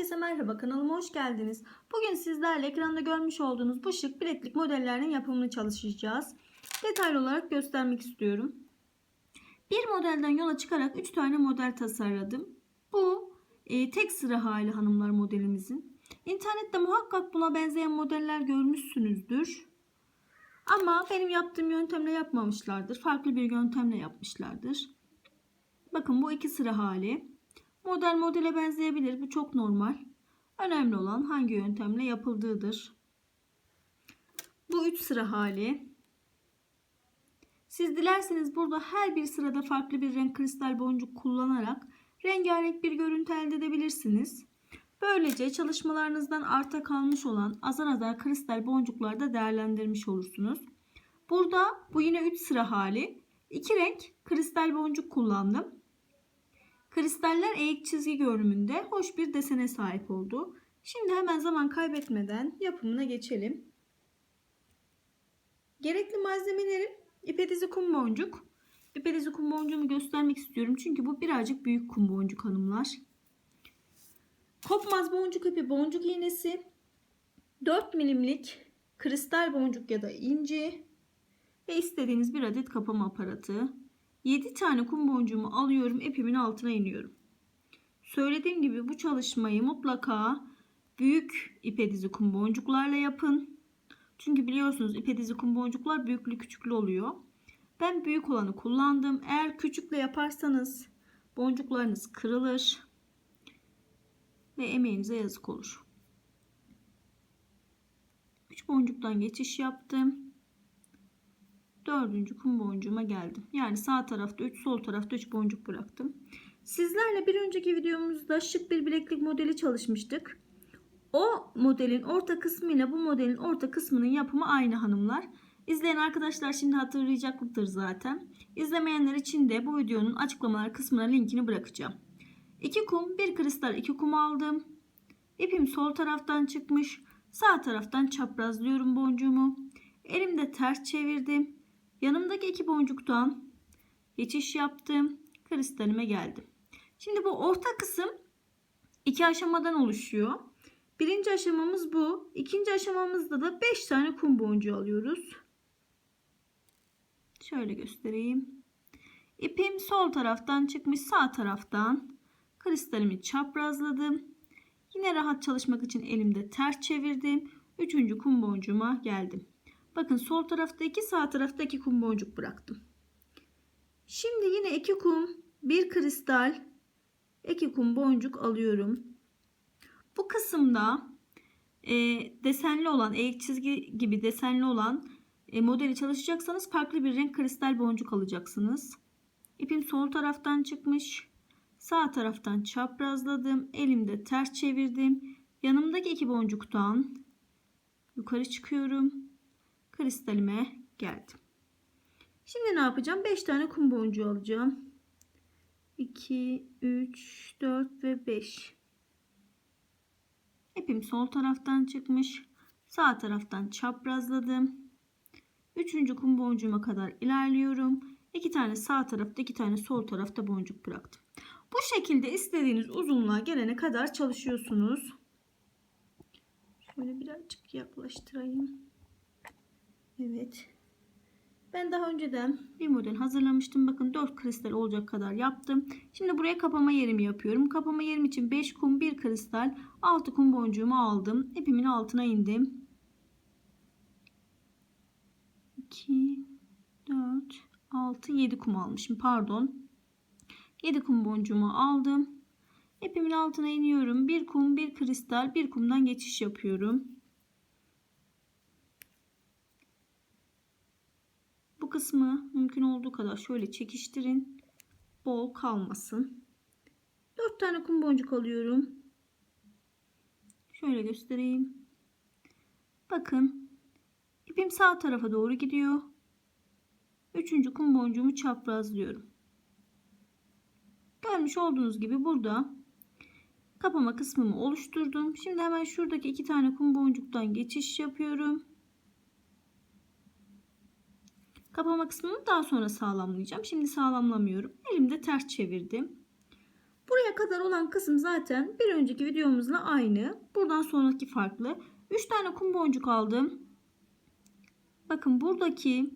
Herkese merhaba kanalıma hoş geldiniz. Bugün sizlerle ekranda görmüş olduğunuz bu şık bileklik modellerinin yapımını çalışacağız. Detaylı olarak göstermek istiyorum. Bir modelden yola çıkarak 3 tane model tasarladım. Bu e, tek sıra hali hanımlar modelimizin. İnternette muhakkak buna benzeyen modeller görmüşsünüzdür. Ama benim yaptığım yöntemle yapmamışlardır. Farklı bir yöntemle yapmışlardır. Bakın bu iki sıra hali. Model modele benzeyebilir. Bu çok normal. Önemli olan hangi yöntemle yapıldığıdır. Bu üç sıra hali. Siz dilerseniz burada her bir sırada farklı bir renk kristal boncuk kullanarak rengarenk bir görüntü elde edebilirsiniz. Böylece çalışmalarınızdan arta kalmış olan azar azar kristal boncukları da değerlendirmiş olursunuz. Burada bu yine 3 sıra hali. 2 renk kristal boncuk kullandım. Kristaller eğik çizgi görünümünde hoş bir desene sahip oldu. Şimdi hemen zaman kaybetmeden yapımına geçelim. Gerekli malzemelerim ipedizi kum boncuk. İpedizi kum boncuğumu göstermek istiyorum çünkü bu birazcık büyük kum boncuk hanımlar. Kopmaz boncuk ipi boncuk iğnesi, 4 milimlik kristal boncuk ya da inci ve istediğiniz bir adet kapama aparatı. 7 tane kum boncuğumu alıyorum ipimin altına iniyorum. Söylediğim gibi bu çalışmayı mutlaka büyük ipedizi kum boncuklarla yapın. Çünkü biliyorsunuz ipedizi kum boncuklar büyüklü küçüklü oluyor. Ben büyük olanı kullandım. Eğer küçükle yaparsanız boncuklarınız kırılır ve emeğinize yazık olur. 3 boncuktan geçiş yaptım. Dördüncü kum boncuğuma geldim. Yani sağ tarafta 3 sol tarafta 3 boncuk bıraktım. Sizlerle bir önceki videomuzda şık bir bileklik modeli çalışmıştık. O modelin orta kısmı ile bu modelin orta kısmının yapımı aynı hanımlar. İzleyen arkadaşlar şimdi hatırlayacaktır zaten. İzlemeyenler için de bu videonun açıklamalar kısmına linkini bırakacağım. 2 kum, 1 kristal 2 kum aldım. İpim sol taraftan çıkmış. Sağ taraftan çaprazlıyorum boncuğumu. Elimde ters çevirdim. Yanımdaki iki boncuktan geçiş yaptım. Kristalime geldim. Şimdi bu orta kısım iki aşamadan oluşuyor. Birinci aşamamız bu. İkinci aşamamızda da 5 tane kum boncuğu alıyoruz. Şöyle göstereyim. İpim sol taraftan çıkmış sağ taraftan kristalimi çaprazladım. Yine rahat çalışmak için elimde ters çevirdim. Üçüncü kum boncuğuma geldim. Bakın sol tarafta iki sağ tarafta iki kum boncuk bıraktım. Şimdi yine iki kum bir kristal iki kum boncuk alıyorum. Bu kısımda e, desenli olan eğik çizgi gibi desenli olan e, modeli çalışacaksanız farklı bir renk kristal boncuk alacaksınız. İpim sol taraftan çıkmış. Sağ taraftan çaprazladım. Elimde ters çevirdim. Yanımdaki iki boncuktan yukarı çıkıyorum. Kristalime geldim. Şimdi ne yapacağım? 5 tane kum boncuğu alacağım. 2, 3, 4 ve 5. İpim sol taraftan çıkmış. Sağ taraftan çaprazladım. Üçüncü kum boncuğuma kadar ilerliyorum. İki tane sağ tarafta, iki tane sol tarafta boncuk bıraktım. Bu şekilde istediğiniz uzunluğa gelene kadar çalışıyorsunuz. Şöyle birazcık yaklaştırayım. Evet. Ben daha önceden bir model hazırlamıştım. Bakın 4 kristal olacak kadar yaptım. Şimdi buraya kapama yerimi yapıyorum. Kapama yerim için 5 kum 1 kristal 6 kum boncuğumu aldım. İpimin altına indim. 2 4 6 7 kum almışım. Pardon. 7 kum boncuğumu aldım. İpimin altına iniyorum. 1 kum 1 kristal 1 kumdan geçiş yapıyorum. Bu kısmı mümkün olduğu kadar şöyle çekiştirin. Bol kalmasın. 4 tane kum boncuk alıyorum. Şöyle göstereyim. Bakın. ipim sağ tarafa doğru gidiyor. Üçüncü kum boncuğumu çaprazlıyorum. Görmüş olduğunuz gibi burada kapama kısmımı oluşturdum. Şimdi hemen şuradaki iki tane kum boncuktan geçiş yapıyorum. Kapama kısmını daha sonra sağlamlayacağım. Şimdi sağlamlamıyorum. Elimde ters çevirdim. Buraya kadar olan kısım zaten bir önceki videomuzla aynı. Buradan sonraki farklı. 3 tane kum boncuk aldım. Bakın buradaki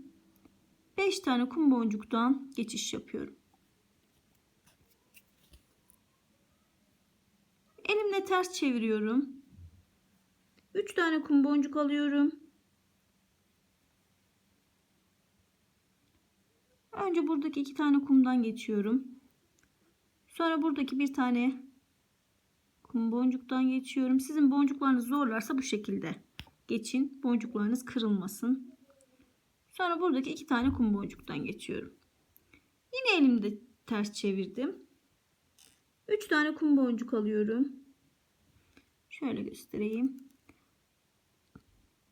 5 tane kum boncuktan geçiş yapıyorum. Elimle ters çeviriyorum. 3 tane kum boncuk alıyorum. Önce buradaki iki tane kumdan geçiyorum. Sonra buradaki bir tane kum boncuktan geçiyorum. Sizin boncuklarınız zorlarsa bu şekilde geçin. Boncuklarınız kırılmasın. Sonra buradaki iki tane kum boncuktan geçiyorum. Yine elimde ters çevirdim. Üç tane kum boncuk alıyorum. Şöyle göstereyim.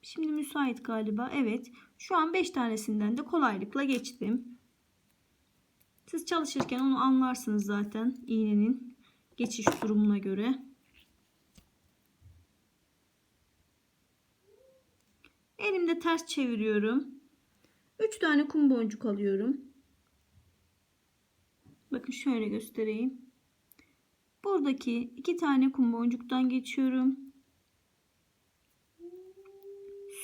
Şimdi müsait galiba. Evet. Şu an 5 tanesinden de kolaylıkla geçtim. Siz çalışırken onu anlarsınız zaten iğnenin geçiş durumuna göre. Elimde ters çeviriyorum. 3 tane kum boncuk alıyorum. Bakın şöyle göstereyim. Buradaki iki tane kum boncuktan geçiyorum.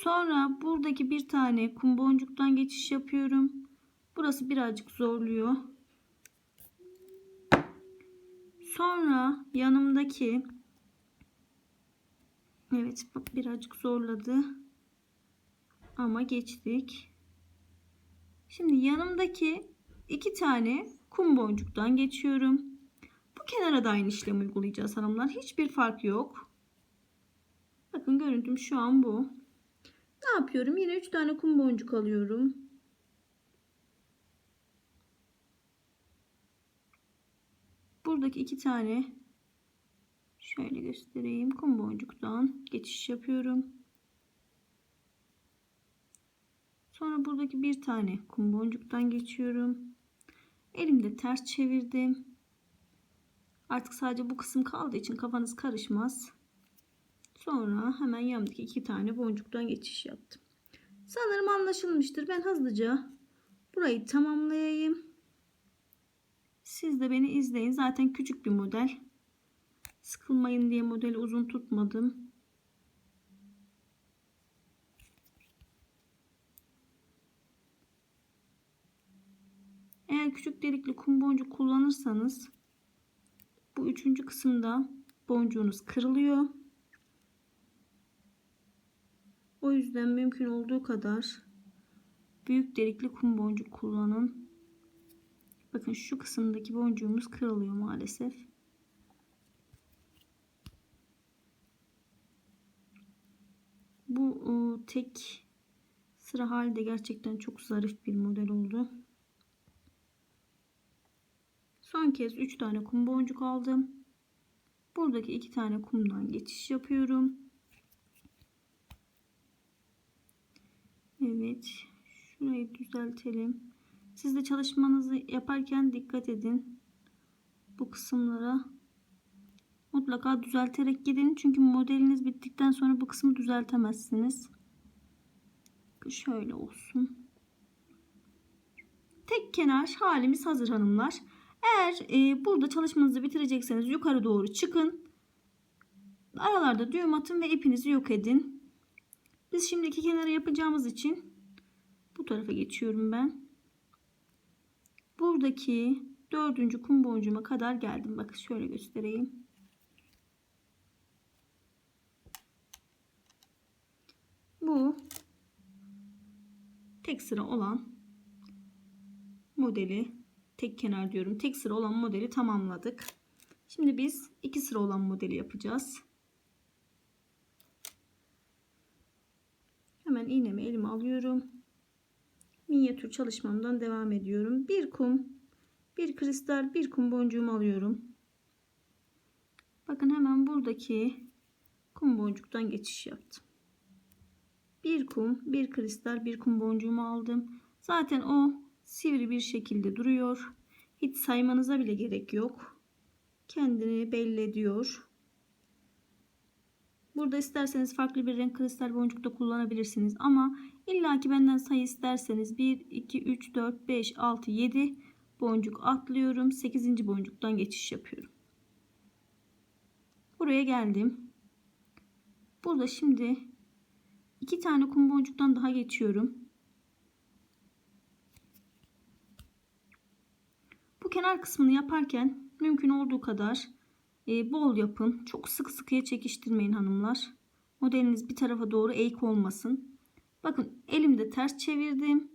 Sonra buradaki bir tane kum boncuktan geçiş yapıyorum. Burası birazcık zorluyor. Sonra yanımdaki Evet birazcık zorladı. Ama geçtik. Şimdi yanımdaki iki tane kum boncuktan geçiyorum. Bu kenara da aynı işlemi uygulayacağız hanımlar. Hiçbir fark yok. Bakın görüntüm şu an bu. Ne yapıyorum? Yine 3 tane kum boncuk alıyorum. Buradaki iki tane şöyle göstereyim. Kum boncuktan geçiş yapıyorum. Sonra buradaki bir tane kum boncuktan geçiyorum. Elimde ters çevirdim. Artık sadece bu kısım kaldığı için kafanız karışmaz. Sonra hemen yanımdaki iki tane boncuktan geçiş yaptım. Sanırım anlaşılmıştır. Ben hızlıca burayı tamamlayayım. Siz de beni izleyin. Zaten küçük bir model. Sıkılmayın diye modeli uzun tutmadım. Eğer küçük delikli kum boncuk kullanırsanız bu üçüncü kısımda boncuğunuz kırılıyor. O yüzden mümkün olduğu kadar büyük delikli kum boncuk kullanın. Bakın şu kısımdaki boncuğumuz kırılıyor maalesef. Bu o, tek sıra halde gerçekten çok zarif bir model oldu. Son kez 3 tane kum boncuk aldım. Buradaki 2 tane kumdan geçiş yapıyorum. Evet. Şurayı düzeltelim. Siz de çalışmanızı yaparken dikkat edin. Bu kısımlara mutlaka düzelterek gidin. Çünkü modeliniz bittikten sonra bu kısmı düzeltemezsiniz. Şöyle olsun. Tek kenar halimiz hazır hanımlar. Eğer e, burada çalışmanızı bitirecekseniz yukarı doğru çıkın. Aralarda düğüm atın ve ipinizi yok edin. Biz şimdi iki kenarı yapacağımız için bu tarafa geçiyorum ben. Buradaki dördüncü kum boncuğuma kadar geldim. Bakın şöyle göstereyim. Bu tek sıra olan modeli tek kenar diyorum. Tek sıra olan modeli tamamladık. Şimdi biz iki sıra olan modeli yapacağız. Hemen iğnemi elime alıyorum. Minyatür çalışmamdan devam ediyorum. Bir kum, bir kristal, bir kum boncuğumu alıyorum. Bakın hemen buradaki kum boncuktan geçiş yaptım. Bir kum, bir kristal, bir kum boncuğumu aldım. Zaten o sivri bir şekilde duruyor. Hiç saymanıza bile gerek yok. Kendini belli ediyor. Burada isterseniz farklı bir renk kristal boncuk da kullanabilirsiniz. Ama illaki benden sayı isterseniz 1, 2, 3, 4, 5, 6, 7 boncuk atlıyorum. 8. boncuktan geçiş yapıyorum. Buraya geldim. Burada şimdi iki tane kum boncuktan daha geçiyorum. Bu kenar kısmını yaparken mümkün olduğu kadar e, bol yapın. Çok sık sıkıya çekiştirmeyin hanımlar. Modeliniz bir tarafa doğru eğik olmasın. Bakın elimde ters çevirdim.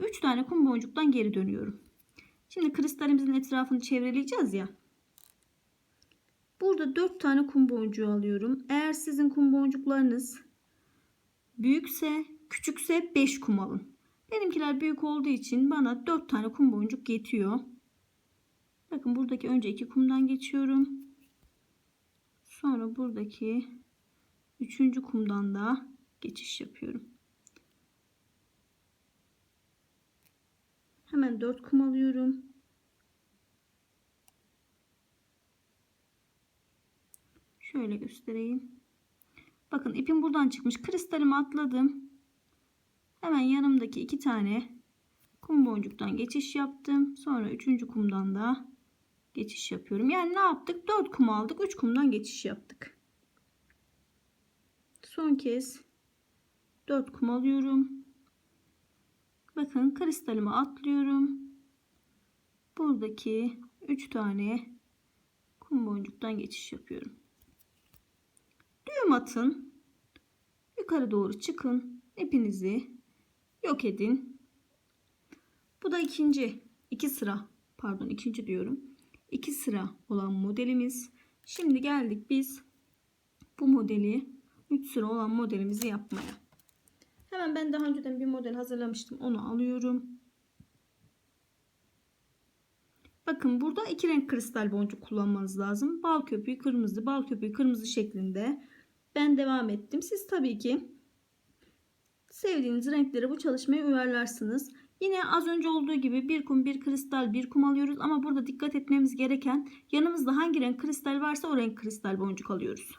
3 tane kum boncuktan geri dönüyorum. Şimdi kristalimizin etrafını çevreleyeceğiz ya. Burada 4 tane kum boncuğu alıyorum. Eğer sizin kum boncuklarınız büyükse, küçükse 5 kum alın. Benimkiler büyük olduğu için bana 4 tane kum boncuk yetiyor. Bakın buradaki önce 2 kumdan geçiyorum. Sonra buradaki 3. kumdan da geçiş yapıyorum. Hemen 4 kum alıyorum. Şöyle göstereyim. Bakın ipim buradan çıkmış. Kristalimi atladım. Hemen yanımdaki iki tane kum boncuktan geçiş yaptım. Sonra üçüncü kumdan da geçiş yapıyorum. Yani ne yaptık? 4 kum aldık. 3 kumdan geçiş yaptık. Son kez 4 kum alıyorum. Bakın kristalimi atlıyorum. Buradaki 3 tane kum boncuktan geçiş yapıyorum. Düğüm atın. Yukarı doğru çıkın. İpinizi yok edin. Bu da ikinci iki sıra pardon ikinci diyorum. iki sıra olan modelimiz. Şimdi geldik biz bu modeli 3 sıra olan modelimizi yapmaya. Hemen ben daha önceden bir model hazırlamıştım. Onu alıyorum. Bakın burada iki renk kristal boncuk kullanmanız lazım. Bal köpüğü kırmızı, bal köpüğü kırmızı şeklinde. Ben devam ettim. Siz tabii ki sevdiğiniz renkleri bu çalışmaya uyarlarsınız. Yine az önce olduğu gibi bir kum, bir kristal, bir kum alıyoruz. Ama burada dikkat etmemiz gereken yanımızda hangi renk kristal varsa o renk kristal boncuk alıyoruz.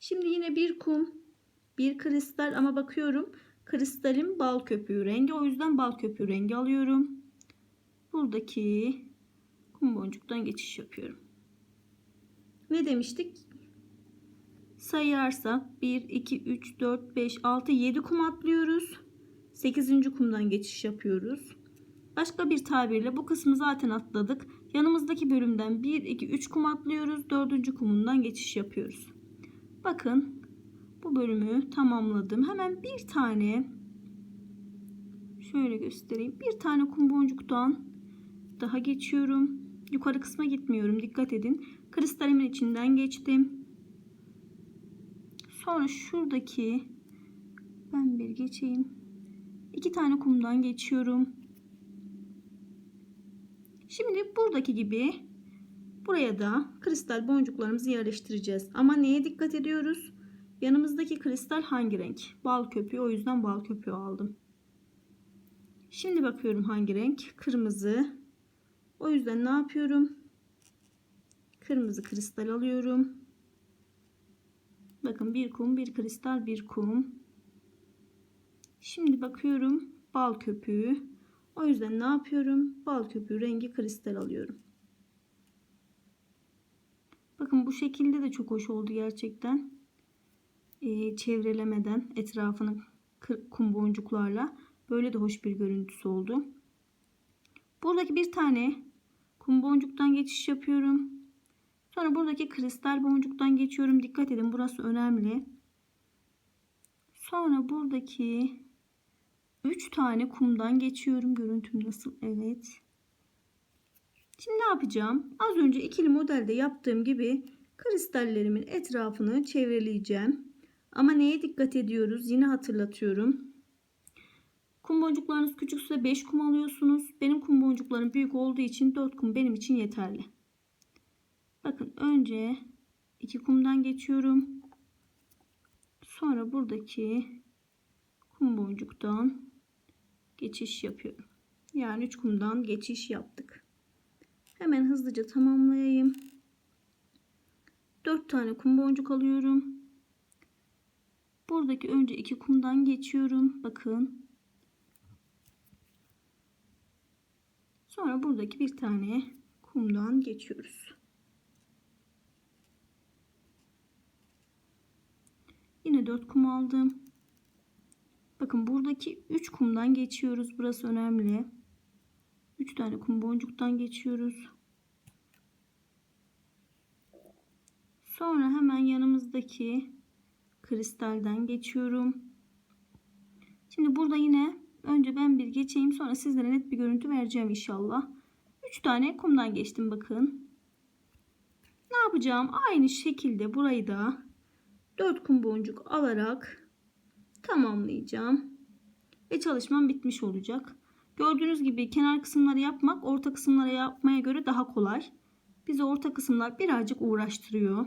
Şimdi yine bir kum, bir kristal ama bakıyorum kristalim bal köpüğü rengi. O yüzden bal köpüğü rengi alıyorum. Buradaki kum boncuktan geçiş yapıyorum. Ne demiştik? Sayarsak 1, 2, 3, 4, 5, 6, 7 kum atlıyoruz. 8. kumdan geçiş yapıyoruz. Başka bir tabirle bu kısmı zaten atladık. Yanımızdaki bölümden 1, 2, 3 kum atlıyoruz. 4. kumundan geçiş yapıyoruz. Bakın bu bölümü tamamladım. Hemen bir tane şöyle göstereyim. Bir tane kum boncuktan daha geçiyorum. Yukarı kısma gitmiyorum. Dikkat edin. Kristalimin içinden geçtim. Sonra şuradaki ben bir geçeyim. İki tane kumdan geçiyorum. Şimdi buradaki gibi buraya da kristal boncuklarımızı yerleştireceğiz. Ama neye dikkat ediyoruz? Yanımızdaki kristal hangi renk? Bal köpüğü. O yüzden bal köpüğü aldım. Şimdi bakıyorum hangi renk? Kırmızı. O yüzden ne yapıyorum? Kırmızı kristal alıyorum. Bakın bir kum, bir kristal, bir kum. Şimdi bakıyorum bal köpüğü. O yüzden ne yapıyorum? Bal köpüğü rengi kristal alıyorum. Bakın bu şekilde de çok hoş oldu gerçekten. Ee, çevrelemeden etrafını kum boncuklarla böyle de hoş bir görüntüsü oldu. Buradaki bir tane kum boncuktan geçiş yapıyorum. Sonra buradaki kristal boncuktan geçiyorum. Dikkat edin burası önemli. Sonra buradaki 3 tane kumdan geçiyorum. Görüntüm nasıl? Evet. Şimdi ne yapacağım? Az önce ikili modelde yaptığım gibi kristallerimin etrafını çevreleyeceğim. Ama neye dikkat ediyoruz? Yine hatırlatıyorum. Kum boncuklarınız küçükse 5 kum alıyorsunuz. Benim kum boncuklarım büyük olduğu için 4 kum benim için yeterli. Bakın önce iki kumdan geçiyorum. Sonra buradaki kum boncuktan geçiş yapıyorum. Yani 3 kumdan geçiş yaptık. Hemen hızlıca tamamlayayım. 4 tane kum boncuk alıyorum. Buradaki önce iki kumdan geçiyorum. Bakın. Sonra buradaki bir tane kumdan geçiyoruz. Yine 4 kum aldım. Bakın buradaki 3 kumdan geçiyoruz. Burası önemli. 3 tane kum boncuktan geçiyoruz. Sonra hemen yanımızdaki kristalden geçiyorum. Şimdi burada yine önce ben bir geçeyim sonra sizlere net bir görüntü vereceğim inşallah. 3 tane kumdan geçtim bakın. Ne yapacağım? Aynı şekilde burayı da 4 kum boncuk alarak tamamlayacağım. Ve çalışmam bitmiş olacak. Gördüğünüz gibi kenar kısımları yapmak orta kısımlara yapmaya göre daha kolay. Bizi orta kısımlar birazcık uğraştırıyor.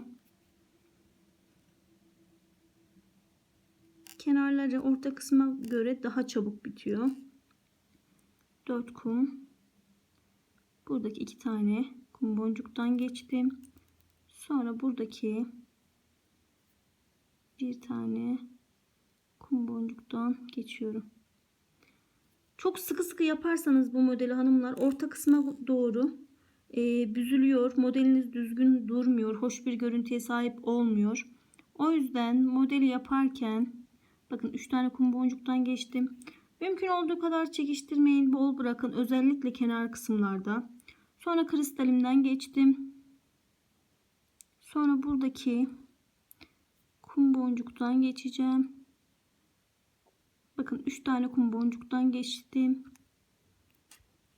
Kenarları orta kısma göre daha çabuk bitiyor. 4 kum. Buradaki iki tane kum boncuktan geçtim. Sonra buradaki bir tane kum boncuktan geçiyorum. Çok sıkı sıkı yaparsanız bu modeli hanımlar orta kısma doğru e, büzülüyor. Modeliniz düzgün durmuyor. Hoş bir görüntüye sahip olmuyor. O yüzden modeli yaparken bakın 3 tane kum boncuktan geçtim. Mümkün olduğu kadar çekiştirmeyin. Bol bırakın. Özellikle kenar kısımlarda. Sonra kristalimden geçtim. Sonra buradaki kum boncuktan geçeceğim. Bakın 3 tane kum boncuktan geçtim.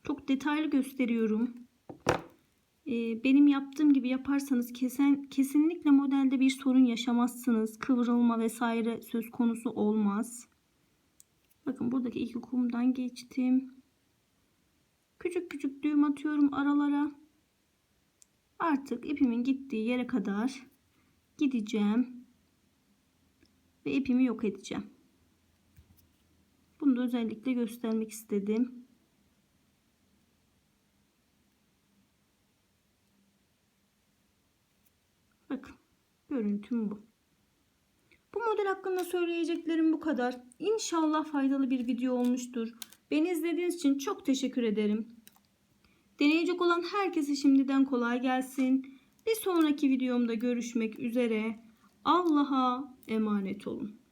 Çok detaylı gösteriyorum. Benim yaptığım gibi yaparsanız kesen, kesinlikle modelde bir sorun yaşamazsınız. Kıvrılma vesaire söz konusu olmaz. Bakın buradaki iki kumdan geçtim. Küçük küçük düğüm atıyorum aralara. Artık ipimin gittiği yere kadar gideceğim. Ve ipimi yok edeceğim. Bunu da özellikle göstermek istedim. Bakın görüntüm bu. Bu model hakkında söyleyeceklerim bu kadar. İnşallah faydalı bir video olmuştur. Beni izlediğiniz için çok teşekkür ederim. Deneyecek olan herkese şimdiden kolay gelsin. Bir sonraki videomda görüşmek üzere. Allah'a emanet olun.